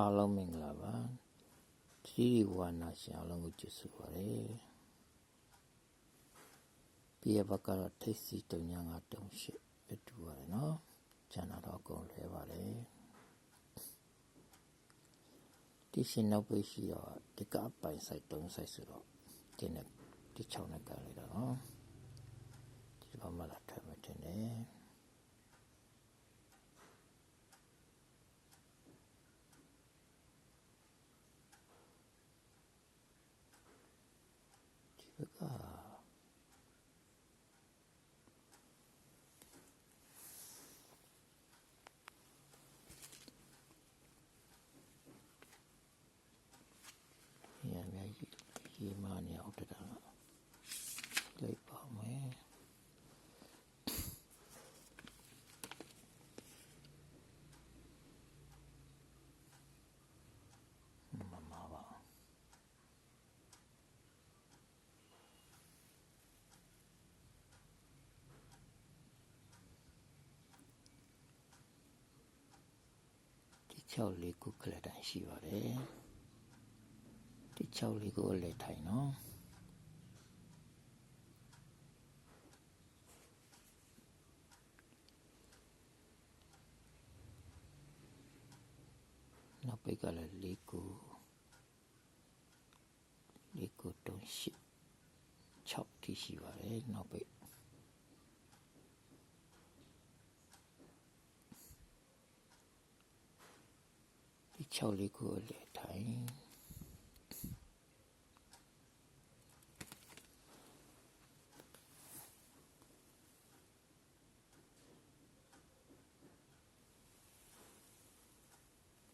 အားလုံးမင်္ဂလာပါသီရိဝါနာရှင်အားလုံးကိုကျေးဇူးပါတယ်ပြရဘကတော့ထိတ်စီတုံညာငါတုံရှိပဲတူပါတယ်နော်ကျန်တာတော့အကုန်လွဲပါတယ်ဒီရှင်နောက်ပိတ်ရှိတော့ဒီကပိုင်ဆိုင်တုံးဆိုင်ဆိုတော့ဒီနဲ့ဒီချောင်းနဲ့ကလေးတော့နော်ဒီဘာမှလာထွက်မတင်နဲ့ ဒီဘက်ကရမ်းရည်ရေမနေအောင်တက်တာလားလိုက်ပါမယ်မမပါ ဒီ 6လေးခုကလတန်ရှိပါတယ်ဒီ6လေးကိုလည်းထိုင်နော်နောက်ပိတ်ကလည်းလေးခုလေးခုတုံးရှိ6တိရှိပါတယ်နောက်ပိတ် ဒီ6လေးကိုလည်းထိုင်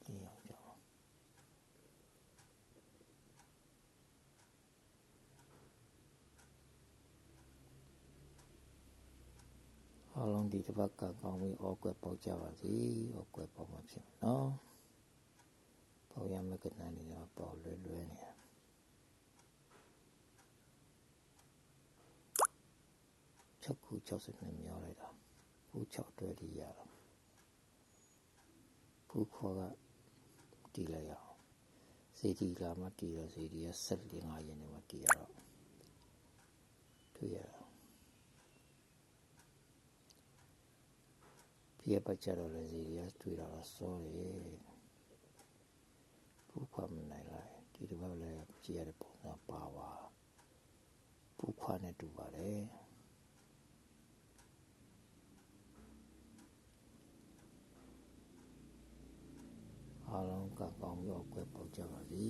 ဒီအောင်ကြောင်းအားလုံးဒီတစ်ပတ်ကကောင်းပြီးဩကွက်ပေါက်ကြပါစေဩကွက်ပေါက်မှဖြစ်မယ်နော်ပေါရမ ကနနေတော့ပေါလွယ်လွယ်နေ6ခု62မြောက်လိုက်တာခု6တွဲဒီရတော့ခုခေါ်ကတီးလိုက်ရအောင်စီတီလာမှတီးတော့စီတီက7 5ရက်နေမှတီးရတော့တွေ့ရတော့ပြည့်ပတ်ကြတော့လေစီတီကတွေ့တော့စောတယ် ပူခွာမနိုင်လိုက်ဒီတစ်ပတ်လည်းကြည့်ရတဲ့ပုံစံပါပါပူခွာနဲ့တူပါတယ်အားလုံးကကောင်းပြီးတော့ကွယ်ပေါက်ကြပါစေ